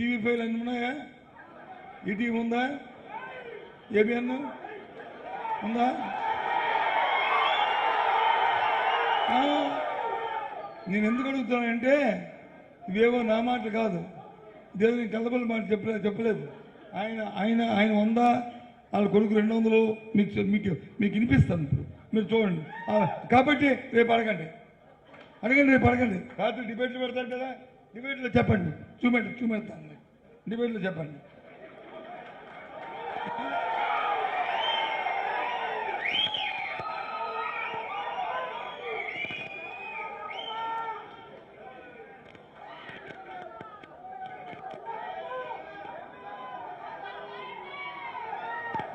TV file అన్ని ఉన్నాయా? ETV ఉందా? ఏబిఎన్ ఉందా? నేను ఎందుకు అడుగుతానంటే ఇవేవో నా మాటలు కాదు. దేవుని కలబల మాట చెప్పలేదు చెప్పలేదు. ఆయన ఆయన ఆయన వంద వాళ్ళ కొడుకు రెండు వందలు మీకు మీకు మీకు వినిపిస్తాను ఇప్పుడు. మీరు చూడండి. కాబట్టి రేపు అడగండి. అడగండి రేపు అడగండి. రాత్రి డిబేట్లు పెడతారు కదా. డిబేట్లో చెప్పండి. చూపెట్టి చూపెడతాను డిబేట్లో చెప్పండి.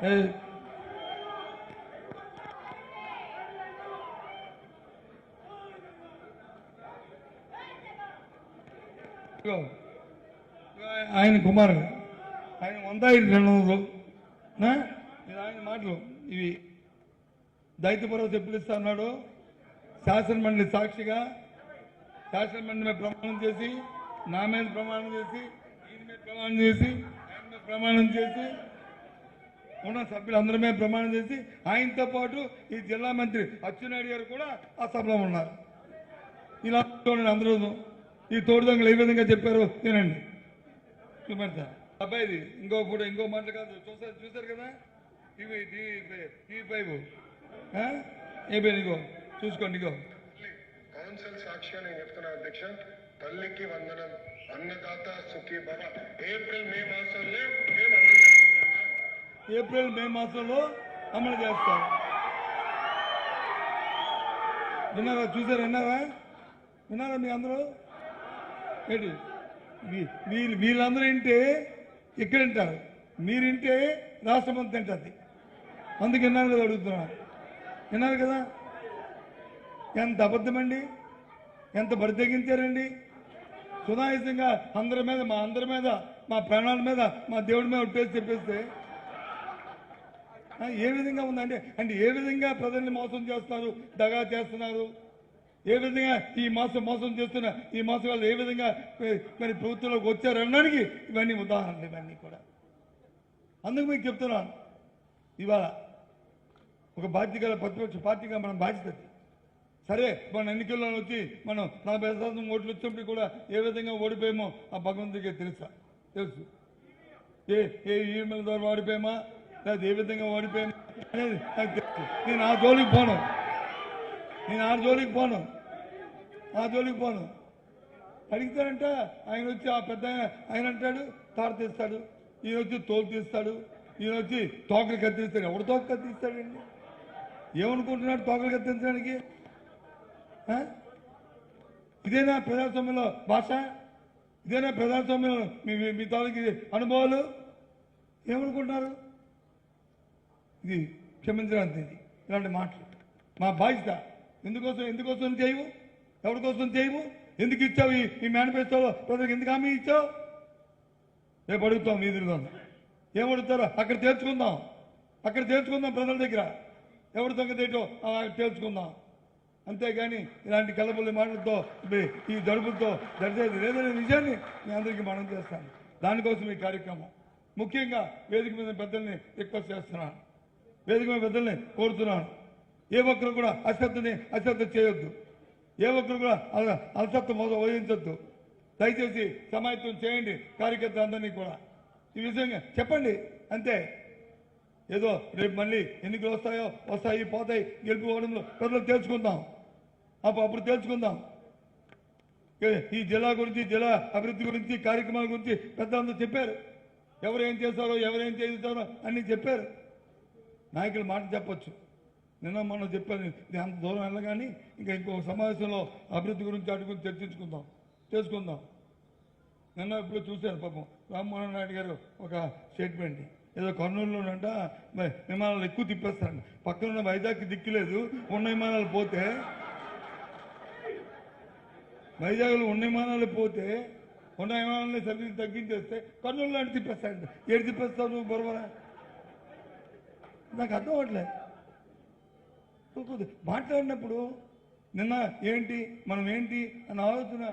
ఏ, ఆయన కుమారుడు ఆయన వంద ఐదు రెండు వందలు. ఇది ఆయన మాటలు ఇవి. దైత భరోసా ఎప్పుడు ఇస్తా అన్నాడు శాసనమండలి సాక్షిగా శాసనమండలి మీద ప్రమాణం చేసి నా మీద ప్రమాణం చేసి ఈయన మీద ప్రమాణం చేసి ఆయన మీద ప్రమాణం చేసి ఉన్న సభ్యులందరి మీద ప్రమాణం చేసి ఆయనతో పాటు ఈ జిల్లా మంత్రి అచ్చెన్నాయుడు గారు కూడా ఆ సభలో ఉన్నారు. ఇలా అందరూ ఈ తోడు దొంగలు ఏ విధంగా చెప్పారు వినండి. చూపెడతా అబ్బాయిది ఇంకో కూడా ఇంకో మాట కాదు. చూసారు చూసారు కదా? TV TV TV five. ఏ పేరు ఇగో చూసుకోండి ఇగో కౌన్సిల్ సాక్షిగా నేను చెప్తున్నా అధ్యక్ష. తల్లికి వందనం అన్నదాత సుఖీ భవ. ఏప్రిల్ మే మాసంలో మేము అమలు చేస్తున్నాం ఏప్రిల్ మే మాసంలో అమలు చేస్తాం. విన్నారా? చూసారా? విన్నారా? విన్నారా మీ అందరూ? వీళ్ళు వీళ్ళందరూ వింటే ఇక్కడ వింటారు. మీరు వింటే రాష్ట్రం అంతా తింటుంది అందుకు విన్నారు కదా అడుగుతున్నా. విన్నారు కదా? ఎంత అబద్ధమండి ఎంత బరితెగించారండి సునాయసంగా అందరి మీద మా అందరి మీద మా ప్రాణాల మీద మా దేవుడి మీద ఒట్టేసి చెప్పేస్తే ఏ విధంగా ఉందండి? అంటే ఏ విధంగా ప్రజల్ని మోసం చేస్తున్నారు దగా చేస్తున్నారు? ఏ విధంగా ఈ మాసం మోసం చేస్తున్న ఈ మాసం వాళ్ళు ఏ విధంగా మరి- ప్రభుత్వంలోకి ప్రభుత్వంలోకి వచ్చారనడానికి ఇవన్నీ ఉదాహరణలు ఇవన్నీ కూడా. అందుకు మీకు చెప్తున్నాను. ఇవాళ ఒక బాధ్యత గల ప్రతిపక్ష పార్టీగా మనం బాధ్యత సరే మన ఎన్నికల్లో వచ్చి మనం నలభై శాతం ఓట్లు వచ్చినప్పుడు కూడా ఏ విధంగా ఓడిపోయామో ఆ భగవంతుడికి తెలుసా? తెలుసు. ఏ ఏ ఈమెయిల్ ద్వారా ఓడిపోయామా? లేదా ఏ విధంగా ఓడిపోయామా? అనేది నాకు తెలుసు. నేను ఆ జోలికి పోను. నేను ఆ జోలికి పోను. ఆ జోలికి పోను. అడిగితేనంట ఆయన వచ్చి ఆ పెద్ద ఆయన అంటాడు తార తీస్తాడు. ఈయన వచ్చి తోలు తీస్తాడు. ఈయన వచ్చి తోకలు కత్తిస్తాడు ఎవడు తోక కత్తిస్తాడండి ఏమనుకుంటున్నాడు తోకలు కత్తించడానికి ఇదేనా ప్రజాస్వామ్యంలో భాష? ఇదేనా ప్రజాస్వామ్యంలో మీ మీ- తాలూకి అనుభవాలు? ఏమనుకుంటున్నారు? ఇది క్షమించడానికి ఇది. ఇలాంటి మాటలు. మా బాధ్యత. ఎందుకోసం ఎందుకోసం చేయవు? ఎవరికోసం చేయము? ఎందుకు ఇచ్చావు ఈ మేనిఫెస్టోలో ప్రజలకు ఎందుకు హామీ ఇచ్చావు? రేపు అడుగుతాం వీధుల్లో ఏం అడుగుతారో? అక్కడ తేల్చుకుందాం. అక్కడ తేల్చుకుందాం ప్రజల దగ్గర. ఎవరి సంగతి ఏంటో తేల్చుకుందాం. అంతేగాని ఇలాంటి కలబుల్లి మాటలతో ఈ జడుపులతో జరిగేది లేదనే నిజాన్ని మీ అందరికీ మనం చేస్తాను. దానికోసం ఈ కార్యక్రమం. ముఖ్యంగా వేదిక మీద పెద్దల్ని రిక్వెస్ట్ చేస్తున్నాను. వేదిక మీద పెద్దల్ని కోరుతున్నాను. ఏ ఒక్కరు కూడా అశ్రద్ధని అశ్రద్ధ చేయొద్దు. ఏ ఒక్కరు కూడా అల- అలసత్వ మొద వహించొద్దు. దయచేసి సమాయత్వం చేయండి కార్యకర్తలందరినీ కూడా. ఈ విషయంగా చెప్పండి అంతే. ఏదో రేపు మళ్ళీ ఎన్నికలు వస్తాయో వస్తాయి పోతాయి గెలుపుకోవడంలో ప్రజలు తేల్చుకుందాం అప్పుడు అప్పుడు తేల్చుకుందాం ఏ- ఈ జిల్లా గురించి జిల్లా అభివృద్ధి గురించి కార్యక్రమాల గురించి పెద్దలందరూ చెప్పారు. ఎవరు ఏం చేస్తారో ఎవరేం చేస్తారో అన్ని చెప్పారు. నాయకులు మాట చెప్పచ్చు. నిన్న మనం చెప్పాను ఇది అంత దూరం వెళ్ళగాని ఇంకా ఇంకో సమావేశంలో అభివృద్ధి గురించి వాటి గురించి చర్చించుకుందాం చేసుకుందాం. నిన్న ఇప్పుడు చూశాను పాపం రామ్మోహన్ నాయుడు గారు ఒక స్టేట్మెంట్ ఏదో కర్నూలులోనంట విమానాలు ఎక్కువ తిప్పేస్తారంట. పక్కన ఉన్న వైజాగ్కి దిక్కులేదు ఉన్న విమానాలు పోతే వైజాగ్లో ఉన్న విమానాలు పోతే ఉన్న విమానాలని సర్వీస్ తగ్గించేస్తే కర్నూలు లాంటి తిప్పేస్తాయంట ఏడు తిప్పేస్తావు నువ్వు బొరబరా? నాకు అర్థం అవట్లే మాట్లాడినప్పుడు నిన్న ఏంటి మనం ఏంటి అన్న ఆలోచన